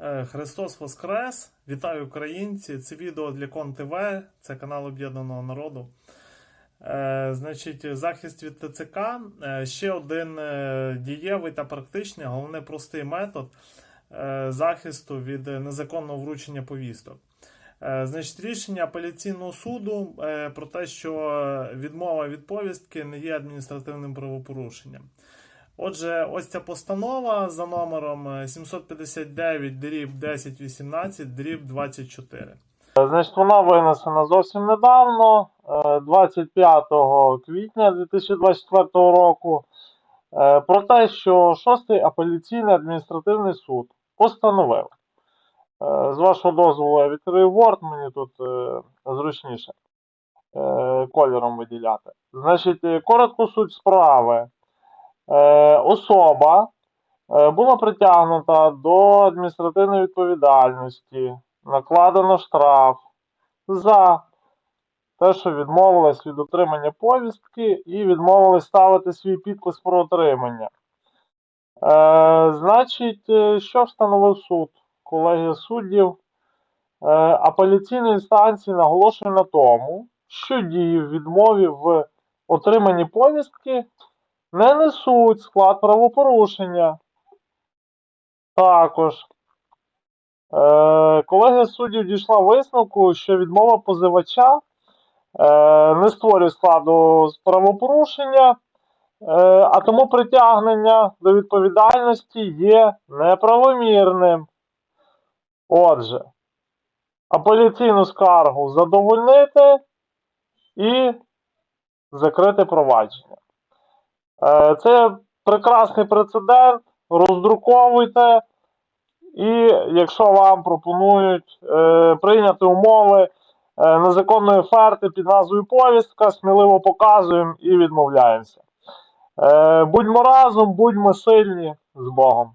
Е, Христос Воскрес! Вітаю українці! Це відео для Кон ТВ, це канал Об'єднаного народу. Е, Значить, захист від ТЦК е, ще один дієвий та практичний, головне простий метод захисту від незаконного вручення повісток. Значить, рішення апеляційного суду про те, що відмова від повістки не є адміністративним правопорушенням. Отже, ось ця постанова за номером е, 759 дріб 1018 дріб 24. Значить, вона винесена зовсім недавно, е, 25 квітня 2024 року, е, про те, що 6-й апеляційний адміністративний суд постановив. Е, З вашого дозволу я відкрию Word, мені тут е, зручніше е, кольором виділяти. Значить, е, коротко суть справи. Е, Особа е, була притягнута до адміністративної відповідальності, накладено штраф за те, що відмовилась від отримання повістки і відмовилась ставити свій підпис про отримання. Е, значить, е, що встановив суд? Колегія суддів е, апеляційної інстанції наголошує на тому, що дії в відмові в отриманні повістки не несуть склад правопорушення. Також Е, колегія суддів дійшла висновку, що відмова позивача е, не створює складу правопорушення, е, а тому притягнення до відповідальності є неправомірним. Отже, апеляційну скаргу задовольнити і закрити провадження. Е, це прекрасний прецедент. Роздруковуйте. І якщо вам пропонують е, прийняти умови е, незаконної оферти під назвою повістка, сміливо показуємо і відмовляємося. Е, будьмо разом, будьмо сильні з Богом.